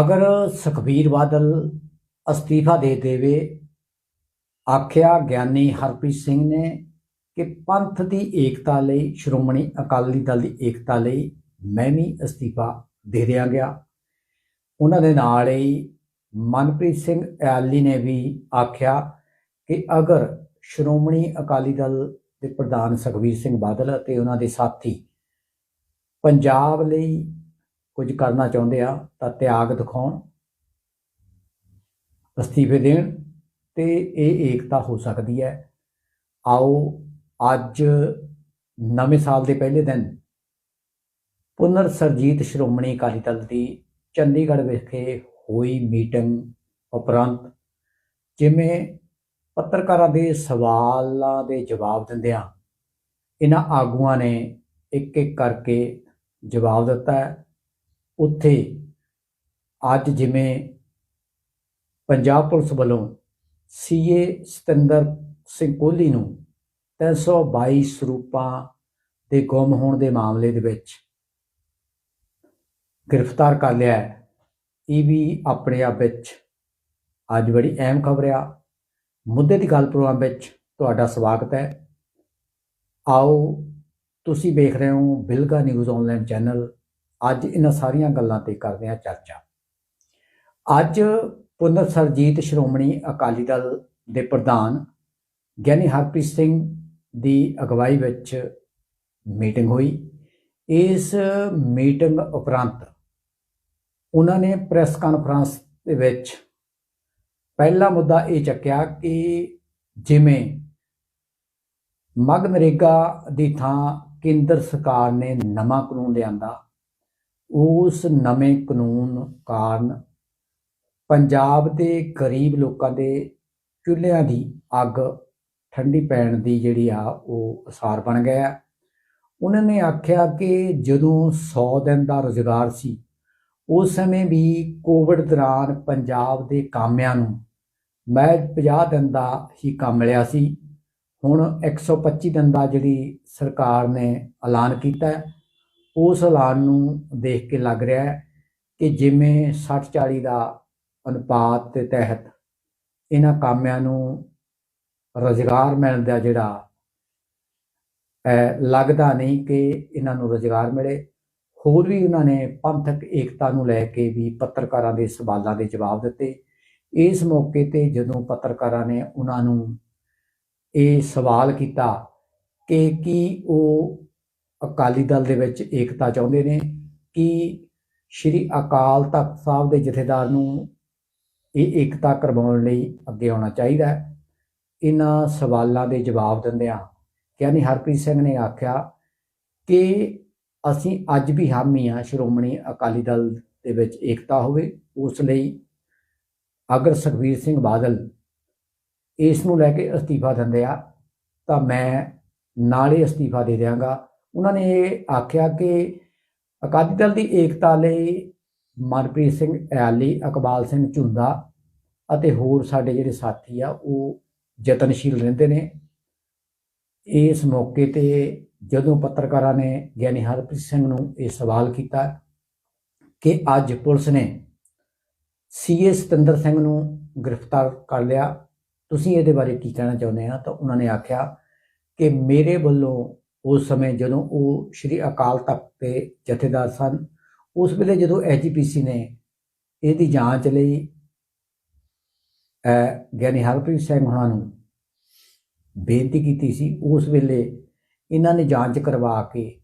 ਅਗਰ ਸੁਖਬੀਰ ਬਾਦਲ ਅਸਤੀਫਾ ਦੇ ਦੇਵੇ, ਆਖਿਆ ਗਿਆਨੀ ਹਰਪ੍ਰੀਤ ਸਿੰਘ ਨੇ ਕਿ ਪੰਥ ਦੀ ਏਕਤਾ ਲਈ, ਸ਼੍ਰੋਮਣੀ ਅਕਾਲੀ ਦਲ ਦੀ ਏਕਤਾ ਲਈ ਮੈਂ ਵੀ ਅਸਤੀਫਾ ਦੇ ਦਿਆਂ ਗਿਆ। ਉਹਨਾਂ ਦੇ ਨਾਲ ਹੀ ਮਨਪ੍ਰੀਤ ਸਿੰਘ ਐਲੀ ਨੇ ਵੀ ਆਖਿਆ ਕਿ ਅਗਰ ਸ਼੍ਰੋਮਣੀ ਅਕਾਲੀ ਦਲ ਦੇ ਪ੍ਰਧਾਨ ਸੁਖਬੀਰ ਸਿੰਘ ਬਾਦਲ ਅਤੇ ਉਹਨਾਂ ਦੇ ਸਾਥੀ ਪੰਜਾਬ ਲਈ ਕੁਝ ਕਰਨਾ ਚਾਹੁੰਦੇ ਆ ਤਾਂ ਤਿਆਗ ਦਿਖਾਉਣ, ਅਸਤੀਫੇ ਦੇਣ ਤੇ ਇਹ ਏਕਤਾ ਹੋ ਸਕਦੀ ਹੈ। ਆਓ ਅੱਜ ਨਵੇਂ ਸਾਲ ਦੇ ਪਹਿਲੇ ਦਿਨ ਪੁਨਰ ਸਰਜੀਤ ਸ਼੍ਰੋਮਣੀ ਅਕਾਲੀ ਦਲ ਦੀ ਚੰਡੀਗੜ੍ਹ ਵਿਖੇ ਹੋਈ ਮੀਟਿੰਗ ਉਪਰੰਤ ਜਿਵੇਂ ਪੱਤਰਕਾਰਾਂ ਦੇ ਸਵਾਲਾਂ ਦੇ ਜਵਾਬ ਦਿੰਦਿਆਂ ਇਹਨਾਂ ਆਗੂਆਂ ਨੇ ਇੱਕ ਇੱਕ ਕਰਕੇ ਜਵਾਬ ਦਿੱਤਾ ਹੈ। ਉੱਥੇ ਅੱਜ ਜਿਵੇਂ ਪੰਜਾਬ ਪੁਲਿਸ ਵੱਲੋਂ ਸੀਏ ਸਤਿੰਦਰ ਸਿੰਘ ਕੋਹਲੀ ਨੂੰ 322 ਸਰੂਪਾਂ ਦੇ ਗੁੰਮ ਹੋਣ ਦੇ ਮਾਮਲੇ ਦੇ ਵਿੱਚ ਗ੍ਰਿਫਤਾਰ ਕਰ ਲਿਆ ਹੈ। ਇਹ ਵੀ ਆਪਣੇ ਆਪ ਵਿੱਚ ਅੱਜ ਬੜੀ ਅਹਿਮ ਖਬਰ ਆ। ਮੁੱਦੇ ਦੀ ਗੱਲ ਪ੍ਰੋਗਰਾਮ ਵਿੱਚ ਤੁਹਾਡਾ ਸਵਾਗਤ ਹੈ। ਆਓ, ਤੁਸੀਂ ਵੇਖ ਰਹੇ ਹੋ ਬਿਲਗਾ ਨਿਊਜ਼ ਆਨਲਾਈਨ ਚੈਨਲ ਅੱਜ ਇਹਨਾਂ ਸਾਰੀਆਂ ਗੱਲਾਂ ਤੇ ਕਰਦੇ ਹਾਂ ਚਰਚਾ। ਅੱਜ ਪੁਨਰ ਸਰਜੀਤ ਸ਼੍ਰੋਮਣੀ ਅਕਾਲੀ ਦਲ ਦੇ ਪ੍ਰਧਾਨ ਗਿਆਨੀ ਹਰਪ੍ਰੀਤ ਸਿੰਘ ਦੀ ਅਗਵਾਈ ਵਿੱਚ ਮੀਟਿੰਗ ਹੋਈ। ਇਸ ਮੀਟਿੰਗ ਉਪਰੰਤ ਉਹਨਾਂ ਨੇ ਪ੍ਰੈਸ ਕਾਨਫਰੰਸ ਦੇ ਵਿੱਚ ਪਹਿਲਾ ਮੁੱਦਾ ਇਹ ਚੱਕਿਆ ਕਿ ਜਿਵੇਂ ਮਗ ਨਰੇਗਾ ਦੀ ਥਾਂ ਕੇਂਦਰ ਸਰਕਾਰ ਨੇ ਨਵਾਂ ਕਾਨੂੰਨ ਲਿਆਂਦਾ ਉਸ ਨਵੇਂ ਕਾਨੂੰਨ ਕਾਰਨ ਪੰਜਾਬ ਦੇ ਗਰੀਬ ਲੋਕਾਂ ਦੇ ਚੁੱਲ੍ਹਿਆਂ ਦੀ ਅੱਗ ਠੰਡੀ ਪੈਣ ਦੀ ਜਿਹੜੀ ਆ ਉਹ ਅਸਾਰ ਬਣ ਗਿਆ ਉਹਨਾਂ ਨੇ ਆਖਿਆ ਕਿ ਜਦੋਂ 100 ਦਿਨ ਦਾ ਰੁਜ਼ਗਾਰ ਸੀ, ਉਸ ਸਮੇਂ ਵੀ ਕੋਵਿਡ ਦੌਰਾਨ ਪੰਜਾਬ ਦੇ ਕਾਮਿਆਂ ਨੂੰ ਮੈਂ 50 ਦਿਨ ਦਾ ਹੀ ਕੰਮ ਮਿਲਿਆ ਸੀ। ਹੁਣ 125 ਦਿਨ ਦਾ ਜਿਹੜੀ ਸਰਕਾਰ ਨੇ ਐਲਾਨ ਕੀਤਾ ਉਸ ਐਲਾਨ ਨੂੰ ਦੇਖ ਕੇ ਲੱਗ ਰਿਹਾ ਹੈ ਕਿ ਜਿਵੇਂ 60 40 ਦਾ ਅਨੁਪਾਤ ਦੇ ਤਹਿਤ ਇਹਨਾਂ ਕਾਮਿਆਂ ਨੂੰ ਰੋਜ਼ਗਾਰ ਮਿਲਣ ਦਾ ਜਿਹੜਾ ਲੱਗਦਾ ਨਹੀਂ ਕਿ ਇਹਨਾਂ ਨੂੰ ਰੋਜ਼ਗਾਰ ਮਿਲੇ। ਹੋਰ ਵੀ ਉਹਨਾਂ ਨੇ ਪੰਥਕ ਏਕਤਾ ਨੂੰ ਲੈ ਕੇ ਵੀ ਪੱਤਰਕਾਰਾਂ ਦੇ ਸਵਾਲਾਂ ਦੇ ਜਵਾਬ ਦਿੱਤੇ। ਇਸ ਮੌਕੇ ਤੇ ਜਦੋਂ ਪੱਤਰਕਾਰਾਂ ਨੇ ਉਹਨਾਂ ਨੂੰ ਇਹ ਸਵਾਲ ਕੀਤਾ ਕਿ ਕੀ ਉਹ ਅਕਾਲੀ ਦਲ ਦੇ ਵਿੱਚ ਏਕਤਾ ਚਾਹੁੰਦੇ ਨੇ ਕਿ ਸ਼੍ਰੀ ਅਕਾਲ ਤਖਤ ਸਾਹਿਬ ਦੇ ਜਥੇਦਾਰ ਨੂੰ ਇਹ ਏਕਤਾ ਕਰਵਾਉਣ ਲਈ ਅੱਗੇ ਆਉਣਾ ਚਾਹੀਦਾ ਹੈ। ਇਹਨਾਂ ਸਵਾਲਾਂ ਦੇ ਜਵਾਬ ਦਿੰਦਿਆਂ ਗਿਆਨੀ ਹਰਪ੍ਰੀਤ ਸਿੰਘ ਨੇ ਆਖਿਆ ਕਿ ਅਸੀਂ ਅੱਜ ਵੀ ਹਾਮੀ ਆ ਸ਼੍ਰੋਮਣੀ ਅਕਾਲੀ ਦਲ ਦੇ ਵਿੱਚ ਏਕਤਾ ਹੋਵੇ। ਉਸ ਲਈ ਅਗਰ ਸੁਖਬੀਰ ਸਿੰਘ ਬਾਦਲ ਇਸ ਨੂੰ ਲੈ ਕੇ ਅਸਤੀਫਾ ਦਿੰਦੇ ਆ, ਤਾਂ ਮੈਂ ਨਾਲੇ ਅਸਤੀਫਾ ਦੇ ਦਿਆਂਗਾ। ਉਹਨਾਂ ਨੇ ਇਹ ਆਖਿਆ ਕਿ ਅਕਾਲੀ ਦਲ ਦੀ ਏਕਤਾ ਲਈ ਮਨਪ੍ਰੀਤ ਸਿੰਘ ਐਲੀ ਅਕਬਾਲ ਸਿੰਘ ਝੁੰਦਾ ਅਤੇ ਹੋਰ ਸਾਡੇ ਜਿਹੜੇ ਸਾਥੀ ਆ, ਉਹ ਯਤਨਸ਼ੀਲ ਰਹਿੰਦੇ ਨੇ। ਇਸ ਮੌਕੇ ਤੇ ਜਦੋਂ ਪੱਤਰਕਾਰਾਂ ਨੇ ਗਿਆਨੀ ਹਰਪ੍ਰੀਤ ਸਿੰਘ ਨੂੰ ਇਹ ਸਵਾਲ ਕੀਤਾ ਕਿ ਅੱਜ ਪੁਲਿਸ ਨੇ ਸੀਏ ਸਤਿੰਦਰ ਸਿੰਘ ਨੂੰ ਗ੍ਰਿਫਤਾਰ ਕਰ ਲਿਆ, ਤੁਸੀਂ ਇਹਦੇ ਬਾਰੇ ਕੀ ਕਹਿਣਾ ਚਾਹੁੰਦੇ ਆ? ਤਾਂ ਉਹਨਾਂ ਨੇ ਆਖਿਆ ਕਿ ਮੇਰੇ ਵੱਲੋਂ ਉਸ ਸਮੇਂ ਜਦੋਂ ਉਹ ਸ਼੍ਰੀ ਅਕਾਲ ਤਖਤ ਦੇ ਜਥੇਦਾਰ ਸਨ, ਉਸ ਵੇਲੇ ਜਦੋਂ ਐਜੀਪੀਸੀ ਨੇ ਇਹਦੀ ਜਾਂਚ ਲਈ ਗਿਆਨੀ ਹਰਪ੍ਰੀਤ ਸਿੰਘ ਹੋਣਾ ਨੂੰ ਬੇਨਤੀ ਕੀਤੀ ਸੀ, ਉਸ ਵੇਲੇ ਇਹਨਾਂ ਨੇ ਜਾਂਚ ਕਰਵਾ ਕੇ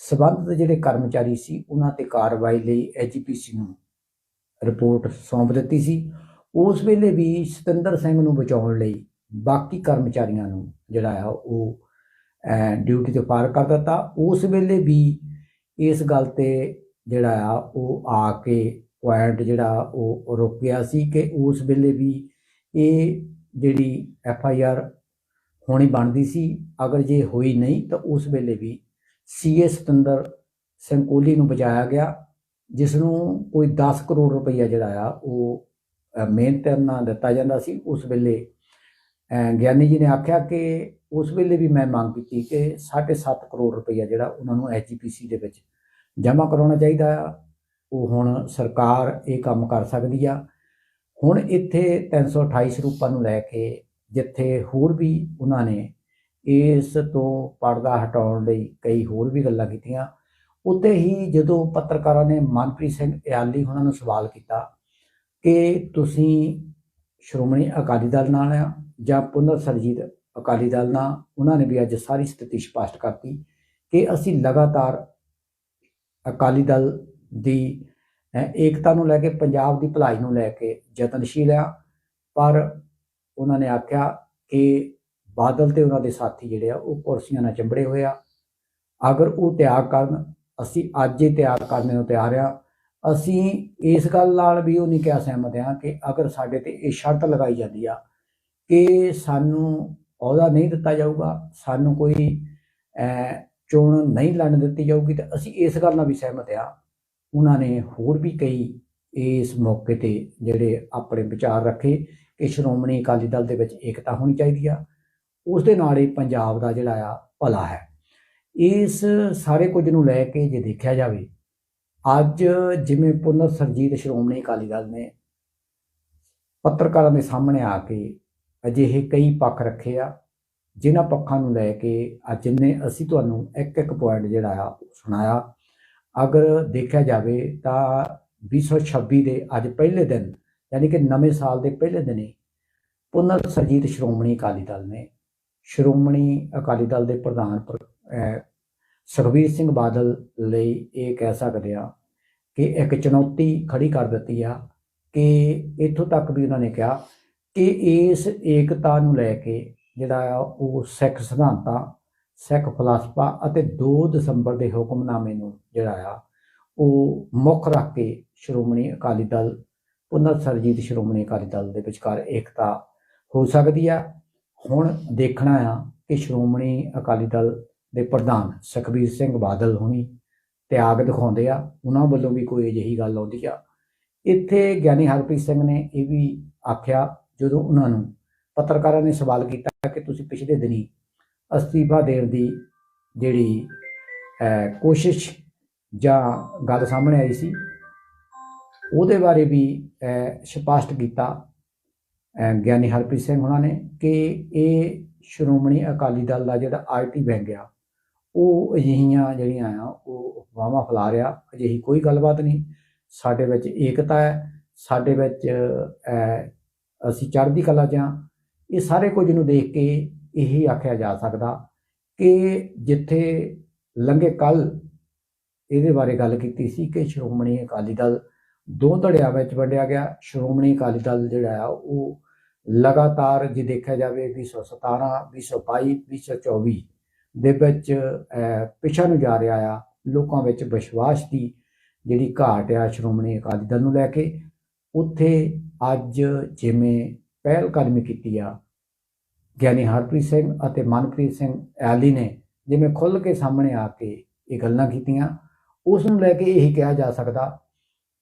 ਸਬੰਧਤ ਜਿਹੜੇ ਕਰਮਚਾਰੀ ਸੀ, ਉਹਨਾਂ ਤੇ ਕਾਰਵਾਈ ਲਈ ਐਜੀਪੀਸੀ ਨੂੰ ਰਿਪੋਰਟ ਸੌਂਪ ਦਿੱਤੀ ਸੀ। ਉਸ ਵੇਲੇ ਵੀ ਸਤਿੰਦਰ ਸਿੰਘ ਨੂੰ ਬਚਾਉਣ ਲਈ ਬਾਕੀ ਕਰਮਚਾਰੀਆਂ ਨੂੰ ਜਿਹੜਾ ਆ, ਉਹ ਡਿਊਟੀ ਤੋਂ ਪਾਰ ਕਰ ਦਿੱਤਾ। ਉਸ ਵੇਲੇ ਵੀ ਇਸ ਗੱਲ ਤੇ ਜਿਹੜਾ ਆ, ਉਹ ਆ ਕੇ ਪੁਆਇੰਟ ਜਿਹੜਾ, ਉਹ ਰੁਕਿਆ ਸੀ ਕਿ ਉਸ ਵੇਲੇ ਵੀ ਇਹ ਜਿਹੜੀ ਐਫ ਆਈ ਆਰ ਹੋਣੀ ਬਣਦੀ ਸੀ, ਅਗਰ ਜੇ ਹੋਈ ਨਹੀਂ, ਤਾਂ ਉਸ ਵੇਲੇ ਵੀ ਸੀ ਸੀਏ ਸਤਿੰਦਰ ਸਿੰਘ ਕੋਹਲੀ ਨੂੰ ਬਚਾਇਆ ਗਿਆ ਜਿਸ ਨੂੰ ਕੋਈ 10 ਕਰੋੜ ਰੁਪਈਆ ਜਿਹੜਾ ਆ, ਉਹ ਮਿਹਨਤ ਨਾਲ ਦਿੱਤਾ ਜਾਂਦਾ ਸੀ। ਉਸ ਵੇਲੇ ਗਿਆਨੀ ਜੀ ਨੇ ਆਖਿਆ ਕਿ ਉਸ ਵੇਲੇ ਵੀ ਮੈਂ ਮੰਗ ਕੀਤੀ ਕਿ 7.5 ਕਰੋੜ ਰੁਪਈਆ ਜਿਹੜਾ ਉਹਨਾਂ ਨੂੰ ਐਚਜੀਪੀਸੀ ਦੇ ਵਿੱਚ ਜਮ੍ਹਾਂ ਕਰਾਉਣਾ ਚਾਹੀਦਾ ਆ। ਉਹ ਹੁਣ ਸਰਕਾਰ ਇਹ ਕੰਮ ਕਰ ਸਕਦੀ ਆ। ਹੁਣ ਇੱਥੇ 328 ਸਰੂਪਾਂ ਨੂੰ ਲੈ ਕੇ ਜਿੱਥੇ ਹੋਰ ਵੀ ਉਹਨਾਂ ਨੇ ਇਸ ਤੋਂ ਪਰਦਾ ਹਟਾਉਣ ਲਈ ਕਈ ਹੋਰ ਵੀ ਗੱਲਾਂ ਕੀਤੀਆਂ। ਉੱਤੇ ਹੀ ਜਦੋਂ ਪੱਤਰਕਾਰਾਂ ਨੇ ਮਨਪ੍ਰੀਤ ਸਿੰਘ ਇਆਲੀ ਉਹਨਾਂ ਨੂੰ ਸਵਾਲ ਕੀਤਾ ਕਿ ਤੁਸੀਂ ਸ਼੍ਰੋਮਣੀ ਅਕਾਲੀ ਦਲ ਨਾਲ ਆ ਜਾਂ ਪੁਨਰ ਸਰਜੀਤ ਅਕਾਲੀ ਦਲ ਨਾਲ ਉਹਨਾਂ ਨੇ ਵੀ ਅੱਜ ਸਾਰੀ ਸਥਿਤੀ ਸਪਸ਼ਟ ਕਰਤੀ ਕਿ ਅਸੀਂ ਲਗਾਤਾਰ ਅਕਾਲੀ ਦਲ ਦੀ ਏਕਤਾ ਨੂੰ ਲੈ ਕੇ, ਪੰਜਾਬ ਦੀ ਭਲਾਈ ਨੂੰ ਲੈ ਕੇ ਯਤਨਸ਼ੀਲ ਆ। ਪਰ ਉਹਨਾਂ ਨੇ ਆਖਿਆ ਕਿ ਬਾਦਲ ਤੇ ਉਹਨਾਂ ਦੇ ਸਾਥੀ ਜਿਹੜੇ ਆ, ਉਹ ਕੁਰਸੀਆਂ ਨਾਲ ਚੰਬੜੇ ਹੋਏ ਆ। ਅਗਰ ਉਹ ਤਿਆਗ ਕਰਨ, ਅਸੀਂ ਅੱਜ ਹੀ ਤਿਆਗ ਕਰਨ ਨੂੰ ਤਿਆਰ ਆ। ਅਸੀਂ ਇਸ ਗੱਲ ਨਾਲ ਵੀ ਉਹ ਨਹੀਂ ਕਿਹਾ ਸਹਿਮਤ ਆ ਕਿ ਅਗਰ ਸਾਡੇ ਤੇ ਇਹ ਸ਼ਰਤ ਲਗਾਈ ਜਾਂਦੀ ਆ ਕਿ ਸਾਨੂੰ ਅਹੁਦਾ ਨਹੀਂ ਦਿੱਤਾ ਜਾਊਗਾ, ਸਾਨੂੰ ਕੋਈ ਚੋਣ ਨਹੀਂ ਲੜਨ ਦਿੱਤੀ ਜਾਊਗੀ, ਤਾਂ ਅਸੀਂ ਇਸ ਗੱਲ ਨਾਲ ਵੀ ਸਹਿਮਤ ਆ ਉਹਨਾਂ ਨੇ ਹੋਰ ਵੀ ਕਈ ਇਸ ਮੌਕੇ ਤੇ ਜਿਹੜੇ ਆਪਣੇ ਵਿਚਾਰ ਰੱਖੇ ਕਿ ਸ਼੍ਰੋਮਣੀ ਅਕਾਲੀ ਦਲ ਦੇ ਵਿੱਚ ਏਕਤਾ ਹੋਣੀ ਚਾਹੀਦੀ ਆ। ਉਸ ਦੇ ਨਾਲ ਹੀ ਪੰਜਾਬ ਦਾ ਜਿਹੜਾ ਆ, ਭਲਾ ਹੈ। ਇਸ ਸਾਰੇ ਕੁਝ ਨੂੰ ਲੈ ਕੇ ਜੇ ਦੇਖਿਆ ਜਾਵੇ, ਅੱਜ ਜਿਵੇਂ ਪੁਨਰ ਸਰਜੀਤ ਸ਼੍ਰੋਮਣੀ ਅਕਾਲੀ ਦਲ ਨੇ ਪੱਤਰਕਾਰਾਂ ਦੇ ਸਾਹਮਣੇ ਆ ਕੇ ਅਜਿਹੇ ਕਈ ਪੱਖ ਰੱਖੇ ਆ, ਜਿਨ੍ਹਾਂ ਪੱਖਾਂ ਨੂੰ ਲੈ ਕੇ ਅੱਜ ਨੇ ਅਸੀਂ ਤੁਹਾਨੂੰ ਇੱਕ ਇੱਕ ਪੁਆਇੰਟ ਜਿਹੜਾ ਆ ਸੁਣਾਇਆ। ਅਗਰ ਦੇਖਿਆ ਜਾਵੇ ਤਾਂ 2026 ਦੇ ਅੱਜ ਪਹਿਲੇ ਦਿਨ, ਯਾਨੀ ਕਿ ਨਵੇਂ ਸਾਲ ਦੇ ਪਹਿਲੇ ਦਿਨ ਹੀ ਪੁਨਰ ਸਰਜੀਤ ਸ਼੍ਰੋਮਣੀ ਅਕਾਲੀ ਦਲ ਨੇ, ਸ਼੍ਰੋਮਣੀ ਅਕਾਲੀ ਦਲ ਦੇ ਪ੍ਰਧਾਨ ਸੁਖਬੀਰ ਸਿੰਘ ਬਾਦਲ ਲਈ ਇਹ ਕਹਿ ਸਕਦੇ ਆ ਕਿ ਇੱਕ ਚੁਣੌਤੀ ਖੜੀ ਕਰ ਦਿੱਤੀ ਆ ਕਿ ਇੱਥੋਂ ਤੱਕ ਵੀ ਉਹਨਾਂ ਨੇ ਕਿਹਾ ਕਿ ਇਸ ਏਕਤਾ ਨੂੰ ਲੈ ਕੇ ਜਿਹੜਾ ਆ ਉਹ ਸਿੱਖ ਸਿਧਾਂਤਾਂ, ਸਿੱਖ ਫਲਸਫਾ ਅਤੇ 2 ਦਸੰਬਰ ਦੇ ਹੁਕਮਨਾਮੇ ਨੂੰ ਜਿਹੜਾ ਆ ਉਹ ਮੁੱਖ ਰੱਖ ਕੇ ਸ਼੍ਰੋਮਣੀ ਅਕਾਲੀ ਦਲ, ਪੁਨਰ ਸਰਜੀਤ ਸ਼੍ਰੋਮਣੀ ਅਕਾਲੀ ਦਲ ਦੇ ਵਿਚਕਾਰ ਏਕਤਾ ਹੋ ਸਕਦੀ ਆ। ਹੁਣ ਦੇਖਣਾ ਆ ਕਿ ਸ਼੍ਰੋਮਣੀ ਅਕਾਲੀ ਦਲ ਦੇ ਪ੍ਰਧਾਨ ਸੁਖਬੀਰ ਸਿੰਘ ਬਾਦਲ ਹੁਣੀ ਤਿਆਗ ਦਿਖਾਉਂਦੇ ਆ। ਉਹਨਾਂ ਵੱਲੋਂ ਵੀ ਕੋਈ ਅਜਿਹੀ ਗੱਲ ਆਉਂਦੀ ਆ। ਇੱਥੇ ਗਿਆਨੀ ਹਰਪ੍ਰੀਤ ਸਿੰਘ ਨੇ ਇਹ ਵੀ ਆਖਿਆ ਜਦੋਂ ਉਹਨਾਂ ਨੂੰ ਪੱਤਰਕਾਰਾਂ ਨੇ ਸਵਾਲ ਕੀਤਾ ਕਿ ਤੁਸੀਂ ਪਿਛਲੇ ਦਿਨੀ ਅਸਤੀਫਾ ਦੇਣ ਦੀ ਜਿਹੜੀ ਕੋਸ਼ਿਸ਼ ਜਾਂ ਗੱਲ ਸਾਹਮਣੇ ਆਈ ਸੀ, ਉਹਦੇ ਬਾਰੇ ਵੀ ਸਪਸ਼ਟ ਕੀਤਾ ਗਿਆਨੀ ਹਰਪ੍ਰੀਤ ਸਿੰਘ ਉਹਨਾਂ ਨੇ ਕਿ ਇਹ ਸ਼੍ਰੋਮਣੀ ਅਕਾਲੀ ਦਲ ਦਾ ਜਿਹੜਾ ਆਰਟੀ ਬੈਂਕ ਆ, ਉਹ ਅਜਿਹੀਆਂ ਜਿਹੜੀਆਂ ਆ, ਉਹ ਅਫਵਾਹਾਂ ਫੈਲਾ ਰਿਹਾ, ਅਜਿਹੀ ਕੋਈ ਗੱਲਬਾਤ ਨਹੀਂ। ਸਾਡੇ ਵਿੱਚ ਏਕਤਾ ਹੈ, ਸਾਡੇ ਵਿੱਚ ਅਸੀਂ ਚੜ੍ਹਦੀ ਕਲਾ 'ਚ ਹਾਂ ਇਹ ਸਾਰੇ ਕੁਝ ਨੂੰ ਦੇਖ ਕੇ ਇਹੀ ਆਖਿਆ ਜਾ ਸਕਦਾ ਕਿ ਜਿੱਥੇ ਲੰਘੇ ਕੱਲ ਇਹਦੇ ਬਾਰੇ ਗੱਲ ਕੀਤੀ ਸੀ ਕਿ ਸ਼੍ਰੋਮਣੀ ਅਕਾਲੀ ਦਲ ਦੋ ਧੜਿਆਂ ਵਿੱਚ ਵੰਡਿਆ ਗਿਆ। ਸ਼੍ਰੋਮਣੀ ਅਕਾਲੀ ਦਲ ਜਿਹੜਾ ਆ, ਉਹ ਲਗਾਤਾਰ ਜੇ ਦੇਖਿਆ ਜਾਵੇ 2017 2022 2024 ਦੇ ਵਿੱਚ ਪਿਛਾ ਨੂੰ ਜਾ ਰਿਹਾ ਆ, ਲੋਕਾਂ ਵਿੱਚ ਵਿਸ਼ਵਾਸ ਦੀ ਜਿਹੜੀ ਘਾਟ ਆ ਸ਼੍ਰੋਮਣੀ ਅਕਾਲੀ ਦਲ ਨੂੰ ਲੈ ਕੇ। ਉੱਥੇ ਅੱਜ ਜਿਵੇਂ ਪਹਿਲ ਕਦਮੀ ਕੀਤੀ ਆ, ਗਿਆਨੀ ਹਰਪ੍ਰੀਤ ਸਿੰਘ ਅਤੇ ਮਨਪ੍ਰੀਤ ਸਿੰਘ ਐਲੀ ਨੇ ਜਿਵੇਂ ਖੁੱਲ੍ਹ ਕੇ ਸਾਹਮਣੇ ਆ ਕੇ ਇਹ ਗੱਲਾਂ ਕੀਤੀਆਂ ਉਸ ਨੂੰ ਲੈ ਕੇ ਇਹੀ ਕਿਹਾ ਜਾ ਸਕਦਾ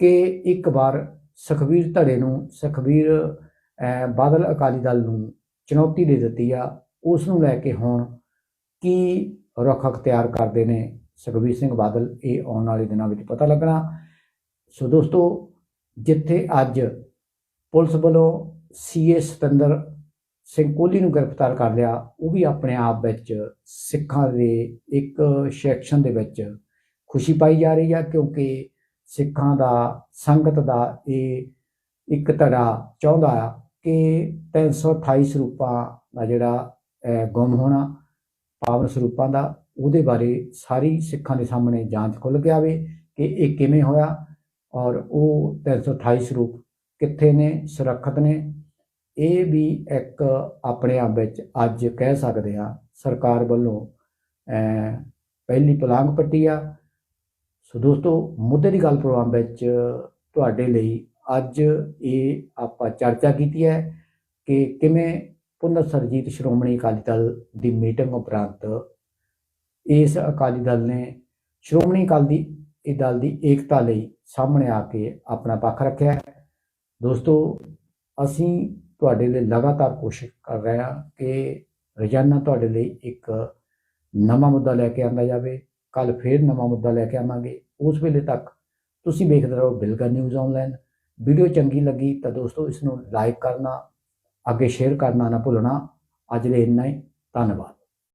ਕਿ ਇੱਕ ਵਾਰ ਸੁਖਬੀਰ ਧੜੇ ਨੂੰ, ਸੁਖਬੀਰ ਬਾਦਲ ਅਕਾਲੀ ਦਲ ਨੂੰ ਚੁਣੌਤੀ ਦੇ ਦਿੱਤੀ ਆ ਉਸ ਨੂੰ ਲੈ ਕੇ ਹੁਣ ਕੀ ਰੁਖ ਅਖਤਿਆਰ ਕਰਦੇ ਨੇ ਸੁਖਬੀਰ ਸਿੰਘ ਬਾਦਲ, ਇਹ ਆਉਣ ਵਾਲੇ ਦਿਨਾਂ ਵਿੱਚ ਪਤਾ ਲੱਗਣਾ। ਸੋ ਦੋਸਤੋ, ਜਿੱਥੇ ਅੱਜ ਪੁਲਿਸ ਵੱਲੋਂ ਸੀਏ ਸਤਿੰਦਰ ਸਿੰਘ ਕੋਹਲੀ ਨੂੰ ਗ੍ਰਿਫਤਾਰ ਕਰ ਲਿਆ। ਉਹ ਵੀ ਆਪਣੇ ਆਪ ਵਿੱਚ ਸਿੱਖਾਂ ਦੇ ਇੱਕ ਸੈਕਸ਼ਨ ਦੇ ਵਿੱਚ ਖੁਸ਼ੀ ਪਾਈ ਜਾ ਰਹੀ ਹੈ ਕਿਉਂਕਿ ਸਿੱਖਾਂ ਦਾ, ਸੰਗਤ ਦਾ ਇਹ ਇੱਕ ਧੜਾ ਚਾਹੁੰਦਾ ਆ ਕਿ 328 ਸਰੂਪਾਂ ਦਾ ਜਿਹੜਾ ਗੁੰਮ ਹੋਣਾ, ਪਾਵਨ ਸਰੂਪਾਂ ਦਾ, ਉਹਦੇ ਬਾਰੇ ਸਾਰੀ ਸਿੱਖਾਂ ਦੇ ਸਾਹਮਣੇ ਜਾਂਚ ਖੁੱਲ੍ਹ ਕੇ ਆਵੇ ਕਿ ਇਹ ਕਿਵੇਂ ਹੋਇਆ ਔਰ ਉਹ 328 ਸਰੂਪ ਕਿੱਥੇ ਨੇ ਸੁਰੱਖਿਅਤ ਨੇ ਇਹ ਵੀ ਇੱਕ ਆਪਣੇ ਆਪ ਵਿੱਚ ਅੱਜ ਕਹਿ ਸਕਦੇ ਆ ਸਰਕਾਰ ਵੱਲੋਂ ਅਹ, ਪਹਿਲੀ ਪਲਾਂਗ ਪੱਟੀ ਆ ਸੋ ਦੋਸਤੋ ਮੁੱਦੇ ਦੀ ਗੱਲ ਪ੍ਰੋਗਰਾਮ ਵਿੱਚ ਤੁਹਾਡੇ ਲਈ ਅੱਜ ਇਹ ਆਪਾਂ ਚਰਚਾ ਕੀਤੀ ਹੈ ਕਿ ਕਿਵੇਂ ਪੁਨਰ ਸਰਜੀਤ ਸ਼੍ਰੋਮਣੀ ਅਕਾਲੀ ਦਲ ਦੀ ਮੀਟਿੰਗ ਉਪਰੰਤ ਇਸ ਅਕਾਲੀ ਦਲ ਨੇ ਸ਼੍ਰੋਮਣੀ ਅਕਾਲੀ ਦਲ ਦੀ ਏਕਤਾ ਲਈ ਸਾਹਮਣੇ ਆ ਕੇ ਆਪਣਾ ਪੱਖ ਰੱਖਿਆ ਹੈ। ਦੋਸਤੋ, ਅਸੀਂ ਤੁਹਾਡੇ ਲਈ ਲਗਾਤਾਰ ਕੋਸ਼ਿਸ਼ ਕਰ ਰਹੇ ਹਾਂ ਕਿ ਰੋਜ਼ਾਨਾ ਤੁਹਾਡੇ ਲਈ ਇੱਕ ਨਵਾਂ ਮੁੱਦਾ ਲੈ ਕੇ ਆਂਦਾ ਜਾਵੇ। ਕੱਲ ਫੇਰ ਨਵਾਂ ਮੁੱਦਾ ਲੈ ਕੇ ਆਵਾਂਗੇ। ਉਸ ਵੇਲੇ ਤੱਕ ਤੁਸੀਂ ਵੇਖਦੇ ਰਹੋ ਬਿਲਗਾ ਨਿਊਜ਼ ਆਨਲਾਈਨ। ਵੀਡੀਓ ਚੰਗੀ ਲੱਗੀ ਤਾਂ ਦੋਸਤੋ, ਇਸ ਨੂੰ ਲਾਈਕ ਕਰਨਾ, ਅੱਗੇ ਸ਼ੇਅਰ ਕਰਨਾ ਨਾ ਭੁੱਲਣਾ। ਅੱਜ ਲਈ ਇੰਨਾ ਹੀ। ਧੰਨਵਾਦ।